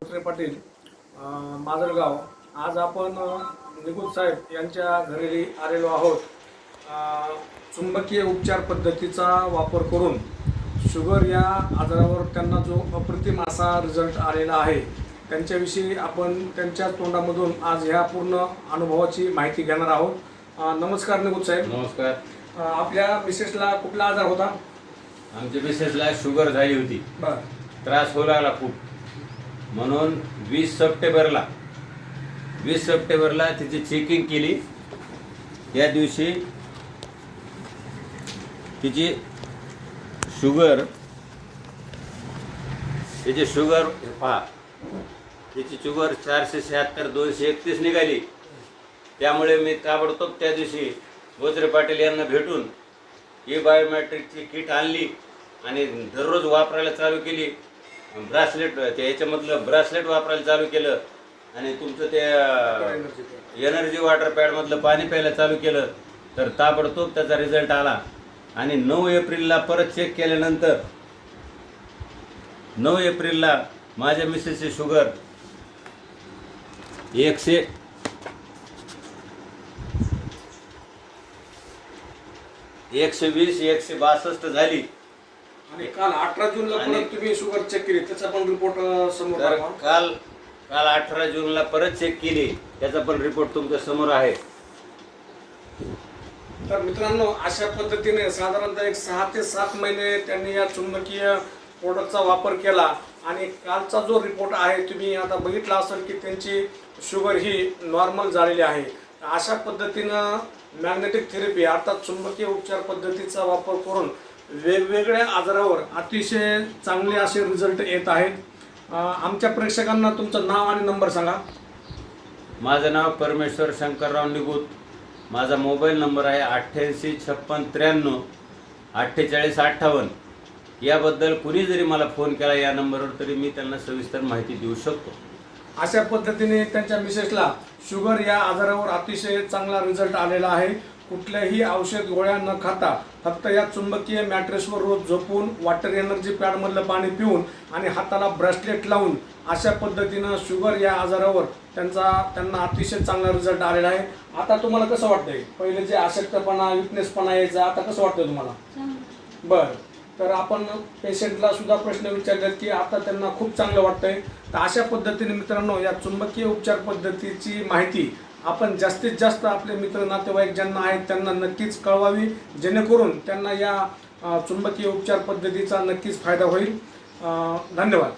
धोत्रे पाटील माजलगाव आज आपण अं, निकुत साहेब यांच्या घरी आलेलो आहोत. चुंबकीय उपचार पद्धतीचा वापर करून शुगर या आजारावर त्यांना जो अप्रतिम असा रिझल्ट आलेला आहे त्यांच्याविषयी आपण त्यांच्या तोंडामधून आज ह्या पूर्ण अनुभवाची माहिती घेणार आहोत. नमस्कार निकुत साहेब. नमस्कार. आपल्या मिसेसला कुठला आजार होता? आमच्या मिसेसला शुगर झाली होती. त्रास होऊ लागला खूप. म्हणून वीस सप्टेंबरला वीस सप्टेंबरला तिची चेकिंग केली. या दिवशी तिची शुगर तिची शुगर पहा तिची शुगर चारशे शहात्तर दोनशे एकतीस निघाली. त्यामुळे मी ताबडतोब त्या दिवशी गोत्रे पाटील यांना भेटून ही बायोमॅट्रिकची किट आणली आणि दररोज वापरायला चालू केली. ब्रासलेट ते याच्यामधलं ब्रासलेट वापरायला चालू केलं. आणि तुमचं ते एनर्जी वॉटर पॅडमधलं पाणी प्यायला चालू केलं. तर ताबडतोब त्याचा रिझल्ट आला. आणि नऊ एप्रिलला परत चेक केल्यानंतर नऊ एप्रिलला माझ्या मिसेसची शुगर एकशे एकशे वीस एकशे बासष्ट झाली. आणि काल अठरा जूनला आणि- परत तुम्ही शुगर चेक केली. त्याचा पण रिपोर्ट समोर तर आला. काल काल अठरा जूनला परत चेक केली. त्याचा पण रिपोर्ट तुमच्यासमोर आहे. तर मित्रांनो अशा पद्धतीने साधारणतः एक सहा ते सात महिने त्यांनी या चुंबकीय प्रोडक्टचा वापर केला. आणि कालचा जो रिपोर्ट आहे तुम्ही आता बघितला असेल की त्यांची शुगर ही नॉर्मल झालेली आहे. अशा पद्धतीनं मॅग्नेटिक थेरपी अर्थात चुंबकीय उपचार पद्धतीचा वापर करून वेगवेगळ्या आजारावर अतिशय चांगले असे रिझल्ट येत आहेत. आमच्या प्रेक्षकांना तुमचं नाव आणि नंबर सांगा. माझं नाव परमेश्वर शंकरराव निगूत. माझा मोबाईल नंबर आहे अठ्ठ्याऐंशी छप्पन त्र्याण्णव अठ्ठेचाळीस अठ्ठावन्न. याबद्दल कुणी जरी मला फोन केला या नंबरवर तरी मी त्यांना सविस्तर माहिती देऊ शकतो. अशा पद्धतीने त्यांच्या मिसेसला शुगर या आजारावर अतिशय चांगला रिझल्ट आलेला आहे. कुठल्याही औषध गोळ्या न खाता फक्त या चुंबकीय मॅट्रेसवर रोज झोपून वॉटर एनर्जी पॅडमधलं पाणी पिऊन आणि हाताला ब्रेसलेट लावून अशा पद्धतीनं शुगर या आजारावर त्यांचा त्यांना अतिशय चांगला रिझल्ट आलेला आहे. आता तुम्हाला कसं वाटतंय? पहिले जे अशक्तपणा विकनेसपणा यायचा आता कसं वाटतंय तुम्हाला? बर. तर आपण पेशंटला सुद्धा प्रश्न विचारलेत की आता त्यांना खूप चांगलं वाटतंय. तर अशा पद्धतीने मित्रांनो या चुंबकीय उपचार पद्धतीची माहिती आपण जास्तीत जास्त आपले मित्र नातेवाईक ज्यांना आहेत त्यांना नक्कीच कळवावी जेणेकरून त्यांना या चुंबकीय उपचार पद्धतीचा नक्कीच फायदा होईल. धन्यवाद.